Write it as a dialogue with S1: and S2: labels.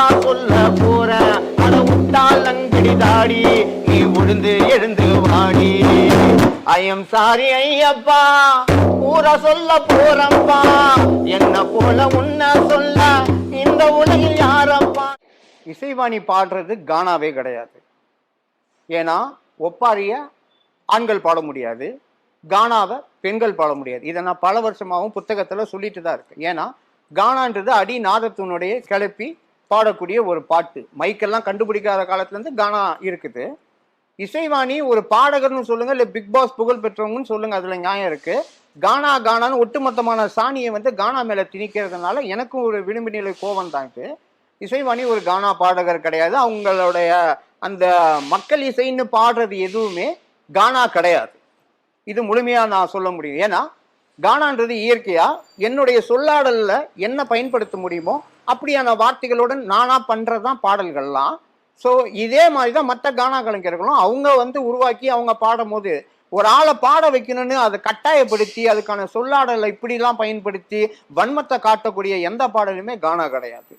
S1: ஊரா சொல்ல போற? அத விட்டால் அங்கடி தாடி. நீ உழுந்து எழுந்து வாடி. ஐயம் சாரி ஐயப்பா ஊரா சொல்ல போறப்பா. என்ன போல உன்ன சொல்ல இந்த உலகில் யாரப்பா? இசைவாணி பாடுறது கானாவே கிடையாது. ஏன்னா ஒப்பாரிய ஆண்கள் பாட முடியாது. கானாவை பெண்கள் பாட முடியாது. இதை நான் பல வருஷமாகவும் புத்தகத்தில் சொல்லிட்டு தான் இருக்கேன். ஏன்னா கானான்றது அடி நாதத்தினுடைய கிளப்பி பாடக்கூடிய ஒரு பாட்டு. மைக்கெல்லாம் கண்டுபிடிக்காத காலத்துலேருந்து கானா இருக்குது. இசைவாணி ஒரு பாடகர்னு சொல்லுங்கள் இல்லை பிக் பாஸ் புகழ் பெற்றவங்கன்னு சொல்லுங்கள் அதில் நியாயம் இருக்குது கானா கானான்னு ஒட்டுமொத்தமான சாணியை வந்து கானா மேலே திணிக்கிறதுனால எனக்கும் ஒரு விளிம்பு நிலை கோபம் தான் இது. இசைவாணி ஒரு கானா பாடகர் கிடையாது. அவங்களுடைய அந்த மக்கள் இசைன்னு பாடுறது எதுவுமே கானா கிடையாது. இது முழுமையாக நான் சொல்ல முடியும். ஏன்னா கானான்றது இயற்கையா? என்னுடைய சொல்லாடல்ல என்ன பயன்படுத்த முடியுமோ அப்படியான வார்த்தைகளுடன் நானா பண்றதுதான் பாடல்கள்லாம். ஸோ இதே மாதிரி தான் மற்ற கானா கலைஞர்களும் அவங்க வந்து உருவாக்கி அவங்க பாடும்போது ஒரு ஆளை பாட வைக்கணும்னு அதை கட்டாயப்படுத்தி அதுக்கான சொல்லாடலை இப்படிலாம் பயன்படுத்தி வன்மத்தை காட்டக்கூடிய எந்த பாடலுமே கானா கிடையாது.